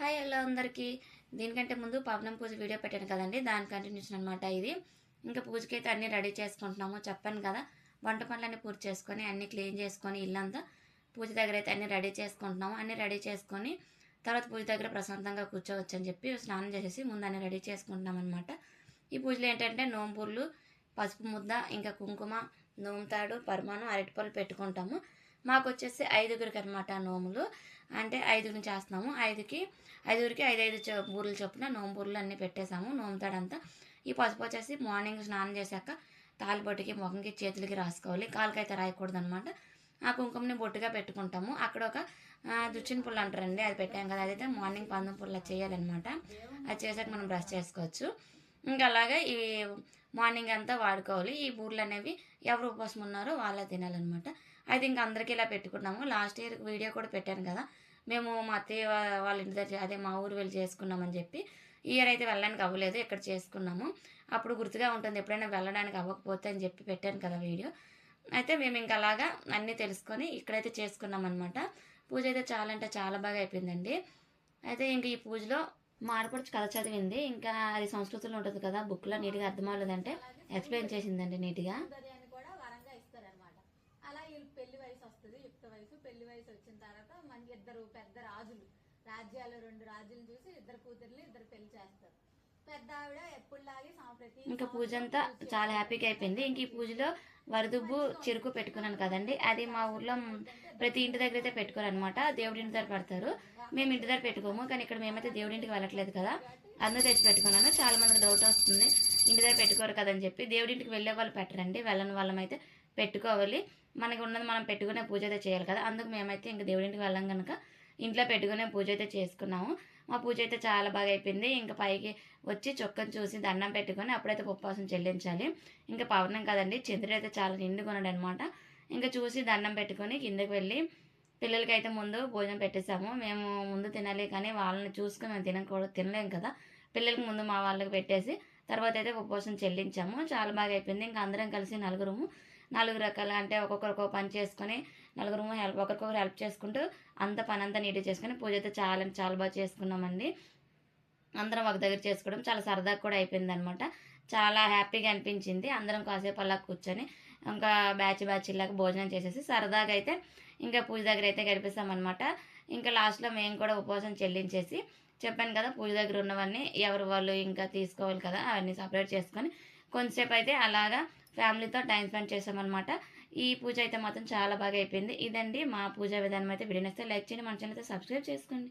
Hi hello అందరికీ. దీనికంటే ముందు పవనం పూజ వీడియో పెట్టాను కదండి. దాని కంటిన్యూషన్ అనమాట ఇది. ఇంకా పూజకి అయితే అన్నీ రెడీ చేసుకుంటున్నాము చెప్పాను కదా. వంట పనులన్నీ పూర్తి చేసుకొని అన్నీ క్లీన్ చేసుకొని ఇల్లంతా పూజ దగ్గర అయితే అన్నీ రెడీ చేసుకుంటున్నాము. అన్నీ రెడీ చేసుకొని తర్వాత పూజ దగ్గర ప్రశాంతంగా కూర్చోవచ్చు అని చెప్పి స్నానం చేసేసి ముందు అన్నీ రెడీ చేసుకుంటున్నాం అనమాట ఈ పూజలు ఏంటంటే నోంపూర్లు పసుపు ముద్ద ఇంకా కుంకుమ నోముతాడు పరమాణం అరటిపళ్ళు పెట్టుకుంటాము. మాకు వచ్చేసి ఐదుగురికి అనమాట నోములు. అంటే ఐదుగురిని చేస్తున్నాము. ఐదుకి ఐదుగురికి ఐదు ఐదు చొ- బూరెలు చొప్పున నోము బూరెలు అన్నీ పెట్టేసాము నోముతాడంతా ఈ పసుపు వచ్చేసి మార్నింగ్ స్నానం చేశాక తాలిబొట్టుకి ముఖంకి చేతులకి రాసుకోవాలి. కాలుకైతే రాయకూడదు అనమాట ఆ కుంకుమని బొట్టుగా పెట్టుకుంటాము. అక్కడ ఒక దుచ్చిన పుల్ల అంటారండి. అది పెట్టాం కదా. అదైతే మార్నింగ్ పందం పుల్ల చేయాలన్నమాట. అది చేసాక మనం బ్రష్ చేసుకోవచ్చు. ఇంకా అలాగే ఈ మార్నింగ్ అంతా వాడుకోవాలి. ఈ బూర్లు అనేవి ఎవరు ఉపవాసం ఉన్నారో వాళ్ళే తినాలన్నమాట. అయితే ఇంకా అందరికీ ఇలా పెట్టుకున్నాము లాస్ట్ ఇయర్ వీడియో కూడా పెట్టాను కదా. మేము మా అత్తయ్య వాళ్ళ ఇంటి దగ్గర అదే మా ఊరు వెళ్ళి చేసుకున్నామని చెప్పి ఇయర్ అయితే వెళ్ళడానికి అవ్వలేదు. ఇక్కడ చేసుకున్నాము. అప్పుడు గుర్తుగా ఉంటుంది. ఎప్పుడైనా వెళ్ళడానికి అవ్వకపోతే అని చెప్పి పెట్టాను కదా వీడియో. అయితే మేము ఇంకా అలాగా అన్నీ తెలుసుకొని ఇక్కడైతే చేసుకున్నాం అనమాట పూజ అయితే చాలా అంటే చాలా బాగా అయిపోయిందండి. అయితే ఇంక ఈ పూజలో మా ఆడపడుచు కథ చదివింది. ఇంకా అది సంస్కృతంలో ఉంటుంది కదా బుక్లో నీట్గా అర్థం అవ్వలేదంటే ఎక్స్ప్లెయిన్ చేసిందండి నీట్గా. అలా వీళ్ళు పెళ్ళి వయసు వస్తుంది యుక్త వయసు. పెళ్ళి వయసు వచ్చిన తర్వాత మన ఇద్దరు పెద్ద రాజులు. రాజ్యాలు రెండు రాజులు చూసి ఇద్దరు కూతుర్లు ఇద్దరు పెళ్ళి చేస్తారు. పెద్ద ఆవిడ ఎప్పుడులాగే సమ- ప్రతి ఇంకా పూజ అంతా చాలా. హ్యాపీగా అయిపోయింది. ఇంక ఈ పూజలో వరదుబ్బు చెరుకు పెట్టుకున్నాను కదండి. అది మా ఊర్లో ప్రతి ఇంటి దగ్గర అయితే పెట్టుకోరు అనమాట దేవుడి ఇంటి దగ్గర పెడతారు. మేము ఇంటి దగ్గర పెట్టుకోము. కానీ ఇక్కడ మేమైతే దేవుడి ఇంటికి వెళ్ళట్లేదు కదా. అందరూ తెచ్చి పెట్టుకున్నాను. చాలా మందికి డౌట్ వస్తుంది. ఇంటి దగ్గర పెట్టుకోరు కదని చెప్పి దేవుడి ఇంటికి వెళ్ళే వాళ్ళు పెట్టరండి. వెళ్ళని వాళ్ళం అయితే పెట్టుకోవాలి. మనకి ఉన్నది మనం పెట్టుకునే పూజ అయితే చేయాలి కదా. అందుకు మేమైతే ఇంకా దేవుడి ఇంటికి వెళ్ళాం కనుక ఇంట్లో పెట్టుకునే పూజ అయితే చేసుకున్నాము. మా పూజ అయితే చాలా బాగా అయిపోయింది. ఇంకా పైకి వచ్చి చొక్కను చూసి దండం పెట్టుకొని అప్పుడైతే ఉపవాసం చెల్లించాలి. ఇంకా పవనం కదండి చంద్రుడు అయితే చాలా నిండుకున్నాడు అనమాట ఇంకా చూసి దండం పెట్టుకొని కిందకి వెళ్ళి పిల్లలకి అయితే ముందు భోజనం పెట్టేసాము మేము ముందు తినాలి కానీ వాళ్ళని చూసుకుని మేము తినకూడదు తినలేం కదా. పిల్లలకి ముందు మా వాళ్ళకి పెట్టేసి తర్వాత అయితే ఉపవాసం చెల్లించాము. చాలా బాగా అయిపోయింది. ఇంకా అందరం కలిసి నలుగురము. నాలుగు రకాల అంటే ఒక్కొక్కరు ఒక్కొక్క పని చేసుకొని నలుగురము హెల్ప్ ఒకరికొకరు హెల్ప్ చేసుకుంటూ అంత పని అంతా నీట్గా చేసుకొని పూజ అయితే చాలా చాలా బాగా చేసుకున్నామండి. అందరం ఒక దగ్గర చేసుకోవడం చాలా సరదాగా కూడా అయిపోయింది అనమాట చాలా హ్యాపీగా అనిపించింది. అందరం కాసేపు అలా కూర్చొని ఇంకా బ్యాచ్ బ్యాచ్ ఇలాగ భోజనం చేసేసి సరదాగా అయితే ఇంకా పూజ దగ్గర అయితే గడిపిస్తామన్నమాట ఇంకా లాస్ట్లో మేము కూడా ఉపవాసం చెల్లించేసి చెప్పాను కదా పూజ దగ్గర ఉన్నవన్నీ ఎవరు వాళ్ళు ఇంకా తీసుకోవాలి కదా అవన్నీ సపరేట్ చేసుకొని కొంతసేపు అయితే అలాగా ఫ్యామిలీతో టైం స్పెండ్ చేసామన్నమాట ఈ పూజ అయితే మాత్రం చాలా బాగా అయిపోయింది. ఇదండి మా పూజా విధానం అయితే. వీడియో నచ్చితే లైక్ చేయండి మన ఛానల్ అయితే సబ్స్క్రైబ్ చేసుకోండి.